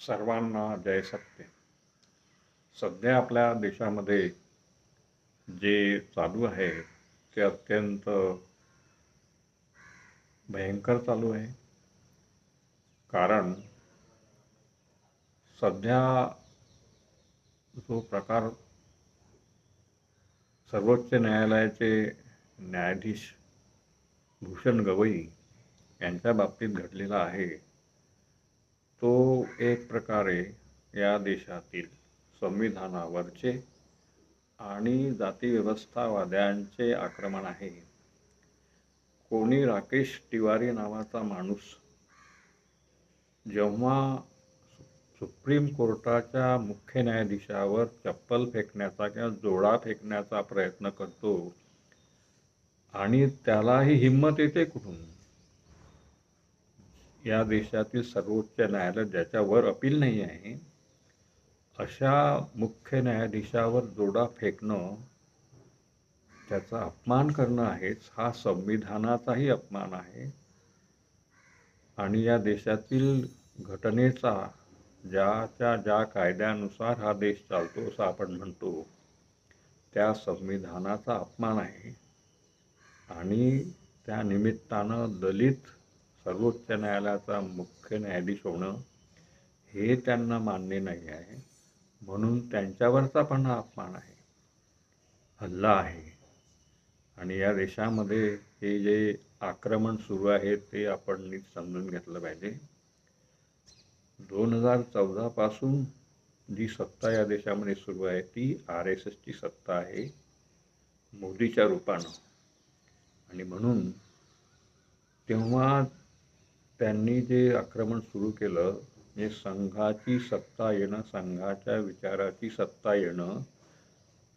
सर्वांना जय सत्य. सध्या आपल्या देशामध्ये जे चालू आहे ते अत्यंत भयंकर चालू आहे. कारण सध्या जो प्रकार सर्वोच्च न्यायालयाचे न्यायाधीश भूषण गवई यांच्या बाबतीत घडलेला आहे तो एक प्रकारे या देशातील संविधानावरचे आणि जातीव्यवस्थावाद्यांचे आक्रमण आहे. कोणी राकेश तिवारी नावाचा माणूस जेव्हा सुप्रीम कोर्टाच्या मुख्य न्यायाधीशावर चप्पल फेकण्याचा किंवा जोडा फेकण्याचा प्रयत्न करतो आणि त्यालाही हिंमत येते कुठून? या देशातील सर्वोच्च न्यायालय ज्याच्यावर अपील नाही आहे अशा मुख्य न्यायाधीशावर जोडा फेकणं त्याचा अपमान करणं आहेच. हा संविधानाचाही अपमान आहे. आणि या देशातील घटनेचा ज्याच्या ज्या कायद्यानुसार हा देश चालतो असं आपण म्हणतो त्या संविधानाचा अपमान आहे. आणि त्या निमित्तानं दलित सर्वोच्च न्यायालयाचा मुख्य न्यायाधीश होणं हे त्यांना मान्य नाही आहे. म्हणून त्यांच्यावरचा पण अपमान आहे. हल्ला आहे. आणि या देशामध्ये हे जे आक्रमण सुरू आहे ते आपण नीट समजून घेतलं पाहिजे. दोन हजार चौदापासून जी सत्ता या देशामध्ये सुरू आहे ती आर एस एसची सत्ता आहे. मोदीच्या रूपानं. आणि म्हणून तेव्हा त्यांनी जे आक्रमण सुरू केलं म्हणजे संघाची सत्ता येणं संघाच्या विचाराची सत्ता येणं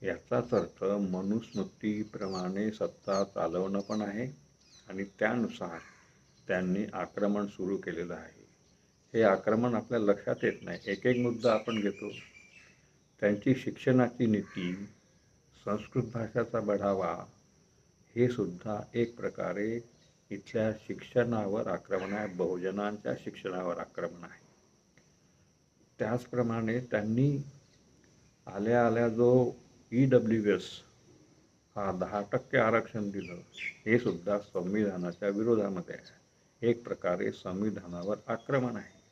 याचाच अर्थ मनुस्मृतीप्रमाणे सत्ता चालवणं पण आहे आणि त्यानुसार त्यांनी आक्रमण सुरू केलेलं आहे. हे आक्रमण आपल्या लक्षात येत नाही. एक एक मुद्दा आपण घेतो. त्यांची शिक्षणाची नीती संस्कृत भाषेचा बढावा हे सुद्धा एक प्रकारे इथल्या शिक्षणावर आक्रमण आहे बहुजनांच्या शिक्षणावर आक्रमण आहे. त्याचप्रमाणे त्यांनी आल्या आल्या जो ई डब्ल्यू एस हा दहा टक्के आरक्षण दिलं हे सुद्धा संविधानाच्या विरोधामध्ये आहे. एक प्रकारे संविधानावर आक्रमण आहे.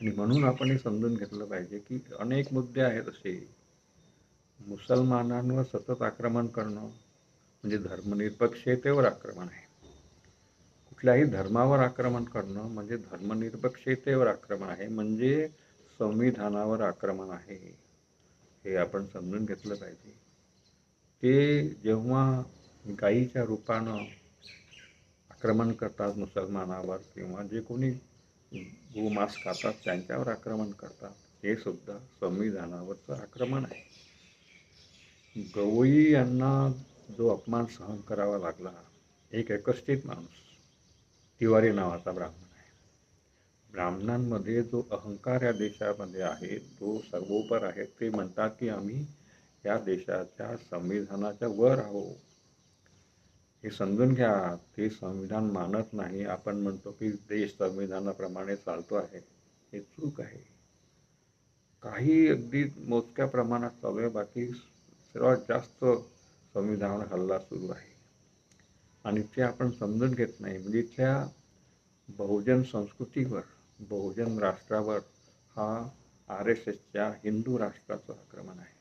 आणि म्हणून आपण हे समजून घेतलं पाहिजे की अनेक मुद्दे आहेत असे. मुसलमानांवर सतत आक्रमण करणं म्हणजे धर्मनिरपेक्षतेवर आक्रमण आहे. कुठल्याही धर्मावर आक्रमण करणं म्हणजे धर्मनिरपेक्षतेवर आक्रमण आहे म्हणजे संविधानावर आक्रमण आहे हे आपण समजून घेतलं पाहिजे. ते जेव्हा गाईच्या रूपानं आक्रमण करतात मुसलमानावर किंवा जे कोणी गोमांस खातात त्यांच्यावर आक्रमण करतात हे सुद्धा संविधानावरचं आक्रमण आहे. गवई यांना जो अपमान सहन करावा लागला एक एकष्टीत माणूस तिवारी नावाचा ब्राह्मण आहे. ब्राह्मणांमध्ये जो अहंकार या देशामध्ये आहे तो सर्वोपर आहे. ते म्हणतात की आम्ही या देशाच्या संविधानाच्या वर आहोत. हे समजून घ्या ते संविधान मानत नाही. आपण म्हणतो की देश संविधानाप्रमाणे चालतो आहे. हे चूक आहे. काही अगदी मोजक्या प्रमाणात चालू आहे. बाकी सर्वात जास्त संविधान हल्ला सुरू आहे. आणि ते आपण समजून घेत नाही. म्हणजे इथल्या बहुजन संस्कृतीवर बहुजन राष्ट्रावर हा आर एस एसच्या हिंदू राष्ट्राचं आक्रमण आहे.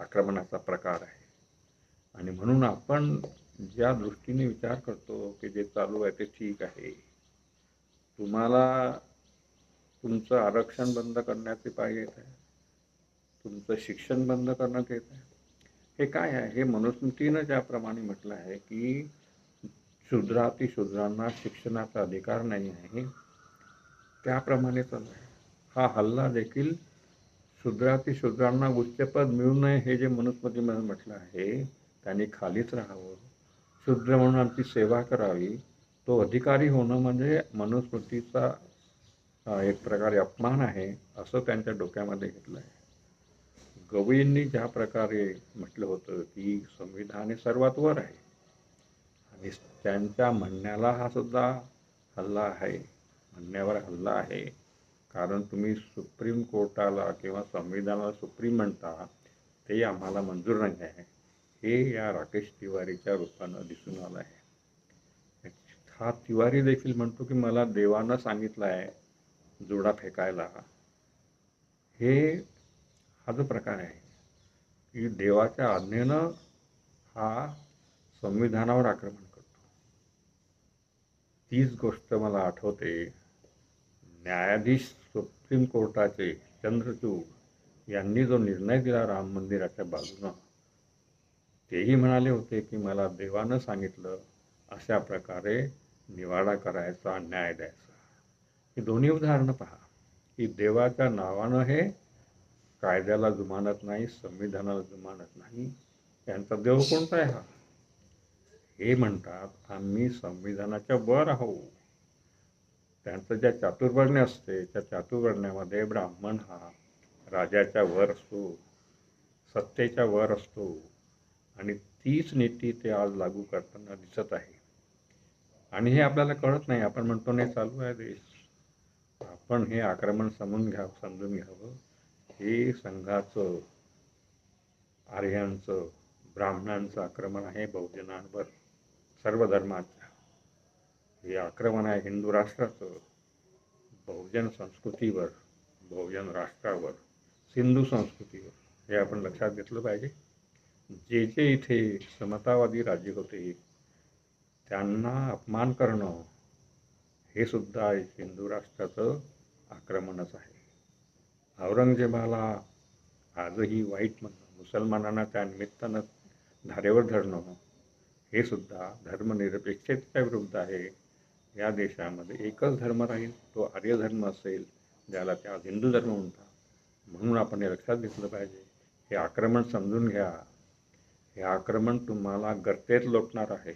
आक्रमणाचा प्रकार आहे. आणि म्हणून आपण ज्या दृष्टीने विचार करतो की जे चालू आहे ते ठीक आहे. तुम्हाला तुमचं आरक्षण बंद करण्याचे पाहिजे आहे. तुमचं शिक्षण बंद करण्यात येत आहे. हे काय आहे? हे मनुस्मृतीनं ज्याप्रमाणे म्हटलं आहे की शूद्रातिशूद्रांना शिक्षणाचा अधिकार नाही आहे. त्याप्रमाणे आहे हा हल्ला देखील शूद्रातिशूद्रांना उच्चपद मिळू नये हे जे मनुस्मृतीमध्ये म्हटलं आहे त्यांनी खालीच राहावं. शूद्र म्हणून आमची सेवा करावी. तो अधिकारी होणं म्हणजे मनुस्मृतीचा एक प्रकारे अपमान आहे असं त्यांच्या डोक्यामध्ये घेतलं आहे गवईंनी ज्या प्रकारे म्हटलं होतं की संविधान हे सर्वात वर आहे. त्यांच्या म्हणण्याला हा सुद्धा हल्ला आहे. म्हणण्यावर हल्ला आहे. कारण तुम्ही सुप्रीम कोर्टाला किंवा संविधानाला सुप्रीम म्हणता ते आम्हाला मंजूर नाही आहे. हे या राकेश तिवारीच्या रूपानं दिसून आलं आहे. हा तिवारी देखील म्हणतो की मला देवानं सांगितलं आहे जोडा फेकायला. हे हा जो प्रकार आहे की देवाच्या आज्ञेनं हा संविधानावर आक्रमण तीच गोष्ट मला आठवते. न्यायाधीश सुप्रीम कोर्टाचे चंद्रचूड यांनी जो निर्णय दिला राम मंदिराच्या बाजूनं तेही म्हणाले होते की मला देवानं सांगितलं अशा प्रकारे निवाडा करायचा न्याय द्यायचा. ही दोन्ही उदाहरणं पहा. की देवाच्या नावानं हे कायद्याला जुमानत नाही संविधानाला जुमानत नाही त्यांचा देव कोणता आहे हा? हे म्हणतात आम्ही संविधानाच्या वर आहोत. त्यांचं ज्या चातुर्वर्ण्य असते त्या चातुर्वर्ण्यामध्ये ब्राह्मण हा राजाच्या वर असतो सत्तेच्या वर असतो आणि तीच नीती ते आज लागू करताना दिसत आहे. आणि हे आपल्याला कळत नाही आपण म्हणतो नाही चालू आहे देश. आपण हे आक्रमण समजून घ्यावं समजून घ्यावं. हे संघाचं आर्यांचं ब्राह्मणांचं आक्रमण आहे बहुजनांवर. सर्व धर्माच्या हे आक्रमण आहे हिंदू राष्ट्राचं. बहुजन संस्कृतीवर बहुजन राष्ट्रावर सिंधू संस्कृतीवर. हे आपण लक्षात घेतलं पाहिजे. जे जे इथे समतावादी राज्य होते त्यांना अपमान करणं हे सुद्धा हिंदू राष्ट्राचं आक्रमणच आहे. औरंगजेबाला आजही वाईट म्हणणं मुसलमानांना त्या निमित्तानं धारेवर धरणं हे सुद्धा धर्मनिरपेक्षतेच्या विरुद्ध आहे. या देशामध्ये एकच धर्म राहील तो आर्य धर्म असेल ज्याला त्या हिंदू धर्म म्हणतात. म्हणून आपण हे लक्षात घेतलं पाहिजे. हे आक्रमण समजून घ्या. हे आक्रमण तुम्हाला गर्तेत लोटणार आहे.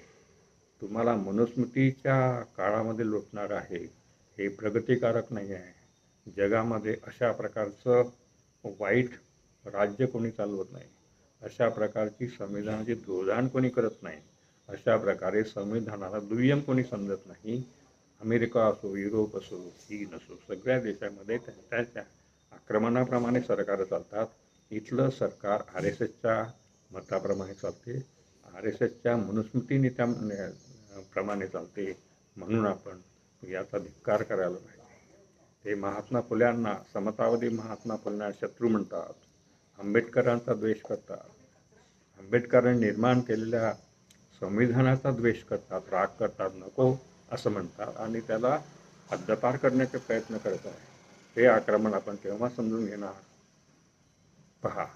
तुम्हाला मनुस्मृतीच्या काळामध्ये लोटणार आहे. हे प्रगतिकारक नाही आहे. जगामध्ये अशा प्रकारचं वाईट राज्य कोणी चालवत नाही. अशा प्रकारची संविधानाची धुळदाण कोणी करत नाही. अशा प्रकारे संविधानाला दुय्यम कोणी समजत नाही. अमेरिका असो युरोप असो चीन असो सगळ्या देशामध्ये त्यांच्या आक्रमणाप्रमाणे सरकारं चालतात. इथलं सरकार आर एस एसच्या मताप्रमाणे चालते. आर एस एसच्या मनुस्मृती त्या प्रमाणे चालते म्हणून आपण याचा धिक्कार करायला पाहिजे. ते महात्मा फुल्यांना समतावादी महात्मा फुल्यांना शत्रू म्हणतात. आंबेडकरांचा द्वेष करतात. आंबेडकरांनी निर्माण केलेल्या संविधानाचा द्वेष करतात राग करतात नको असं म्हणतात आणि त्याला हद्दपार करण्याचे प्रयत्न करत आहे ते आक्रमण आपण तेव्हा समजून घेणार? पहा.